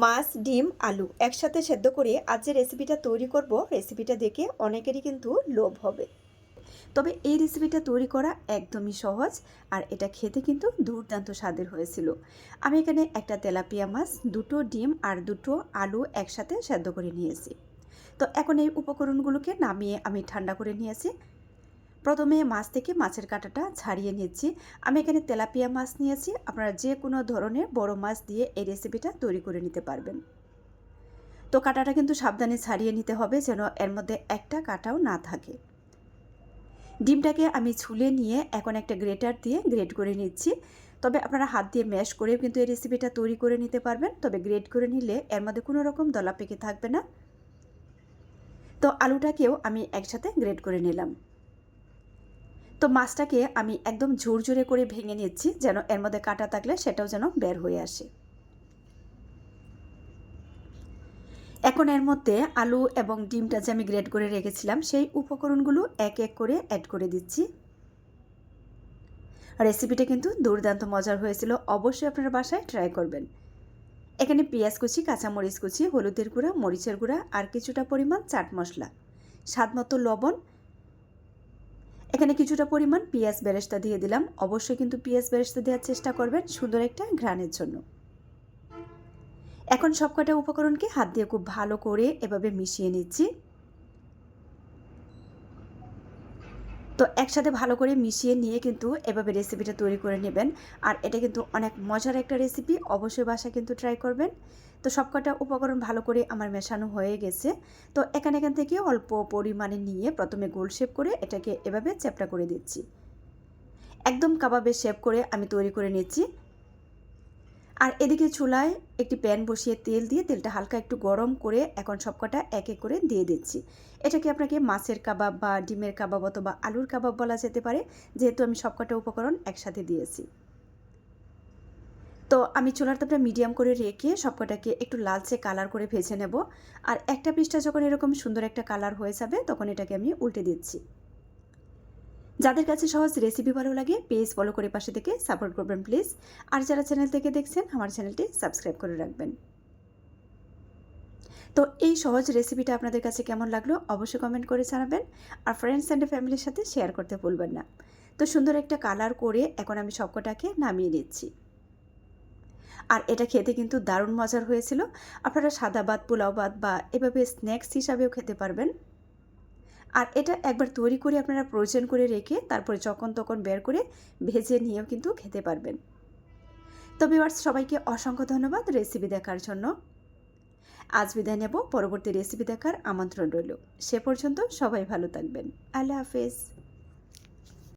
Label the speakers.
Speaker 1: মাছ, ডিম, আলু একসাথে সেদ্ধ করে আজ যে রেসিপিটা তৈরি করব রেসিপিটা দেখে অনেকেরই কিন্তু লোভ হবে। তবে এই রেসিপিটা তৈরি করা একদমই সহজ আর এটা খেতে কিন্তু দুর্দান্ত স্বাদের হয়েছিল। আমি এখানে একটা তেলাপিয়া মাছ, দুটো ডিম আর দুটো আলু একসাথে সেদ্ধ করে নিয়েছি। তো এখন এই উপকরণগুলোকে নামিয়ে আমি ঠান্ডা করে নিয়েছি। প্রথমে মাছ থেকে মাছের কাঁটাটা ছাড়িয়ে নিচ্ছি। আমি এখানে তেলাপিয়া মাছ নিয়েছি। আপনারা যে কোনো ধরনের বড় মাছ দিয়ে এই রেসিপিটা তৈরি করে নিতে পারবেন। তো কাঁটাটা কিন্তু সাবধানে ছাড়িয়ে নিতে হবে যেন এর মধ্যে একটা কাঁটাও না থাকে। ডিমটাকে আমি ছুলে নিয়ে এখন একটা গ্রেটার দিয়ে গ্রেট করে নিচ্ছি। তবে আপনারা হাত দিয়ে ম্যাশ করেও কিন্তু এই রেসিপিটা তৈরি করে নিতে পারবেন। তবে গ্রেট করে নিলে এর মধ্যে কোনো রকম দলা পেকে থাকবে না। তো আলুটাকেও আমি একসাথে গ্রেট করে নিলাম। তো মাছটাকে আমি একদম ঝুরঝুরে করে ভেঙে নিচ্ছি, যেন এর মধ্যে কাটা থাকলে সেটাও যেন বের হয়ে আসে। এখন এর মধ্যে আলু এবং ডিমটা যে আমি গ্রেড করে রেখেছিলাম, সেই উপকরণগুলো এক এক করে অ্যাড করে দিচ্ছি। রেসিপিটা কিন্তু দুর্দান্ত মজার হয়েছিল, অবশ্যই আপনারা বাসায় ট্রাই করবেন। এখানে পেঁয়াজ কুচি, কাঁচামরিচ কুচি, হলুদের গুঁড়া, মরিচের গুঁড়া আর কিছুটা পরিমাণ চাট মশলা। স্বাদ মতো লবণ এখানে কিছুটা পরিমাণ পেঁয়াজ বেরেস্তা দিয়ে দিলাম। অবশ্যই কিন্তু পেঁয়াজ বেরেস্তা দেওয়ার চেষ্টা করবেন সুন্দর একটা ঘ্রাণের জন্য। এখন সবকটা উপকরণকে হাত দিয়ে খুব ভালো করে এভাবে মিশিয়ে নিচ্ছি। তো একসাথে ভালো করে মিশিয়ে নিয়ে কিন্তু এভাবে রেসিপিটা তৈরি করে নেবেন। আর এটা কিন্তু অনেক মজার একটা রেসিপি অবশ্যই বাসা কিন্তু ট্রাই করবেন। তো সবকটা উপকরণ ভালো করে আমার মেশানো হয়ে গেছে। তো এখানে এখান থেকে অল্প পরিমাণে নিয়ে প্রথমে গোল শেপ করে এটাকে এভাবে চ্যাপটা করে দিচ্ছি। একদম কাবাবে শেপ করে আমি তৈরি করে নিচ্ছি। আর এদিকে চুলায় একটি প্যান বসিয়ে তেল দিয়ে তেলটা হালকা একটু গরম করে এখন সবকটা এক এক করে দিয়ে দিচ্ছি। এটাকে আপনাকে মাছের কাবাব বা ডিমের কাবাব অথবা আলুর কাবাব বলা যেতে পারে? যেহেতু আমি সবকটা উপকরণ একসাথে দিয়েছি। তো আমি চুলার তাপটা মিডিয়াম করে রেখে সবকটাকে একটু লালচে কালার করে ভেজে নেব। আর একটা পিসটা যখন এরকম সুন্দর একটা কালার হয়ে যাবে, তখন এটাকে আমি উল্টে দিচ্ছি। যাদের কাছে সহজ রেসিপি ভালো লাগে পেজ ফলো করে পাশে থেকে সাপোর্ট করবেন প্লিজ আর যারা চ্যানেল থেকে দেখছেন, আমার চ্যানেলটি সাবস্ক্রাইব করে রাখবেন। তো এই সহজ রেসিপিটা আপনাদের কাছে কেমন লাগল, অবশ্যই কমেন্ট করে জানাবেন। আর ফ্রেন্ডস অ্যান্ড ফ্যামিলির সাথে শেয়ার করতে ভুলবেন না। তো সুন্দর একটা কালার করে এখন আমি সবকটাকে নামিয়ে নিচ্ছি। আর এটা খেতে কিন্তু দারুণ মজার হয়েছিল। আপনারা সাদা ভাত, পোলাও ভাত বা এভাবে স্ন্যাক্স হিসাবেও খেতে পারবেন। আর এটা একবার তৈরি করে আপনারা প্রয়োজন করে রেখে তারপরে যখন তখন বের করে ভেজে নিয়েও কিন্তু খেতে পারবেন। তো ভিওয়ার্স সবাইকে অসংখ্য ধন্যবাদ রেসিপি দেখার জন্য। আজ বিদায় নেব, পরবর্তী রেসিপি দেখার আমন্ত্রণ রইল। সে পর্যন্ত সবাই ভালো থাকবেন। আল্লাহ হাফেজ।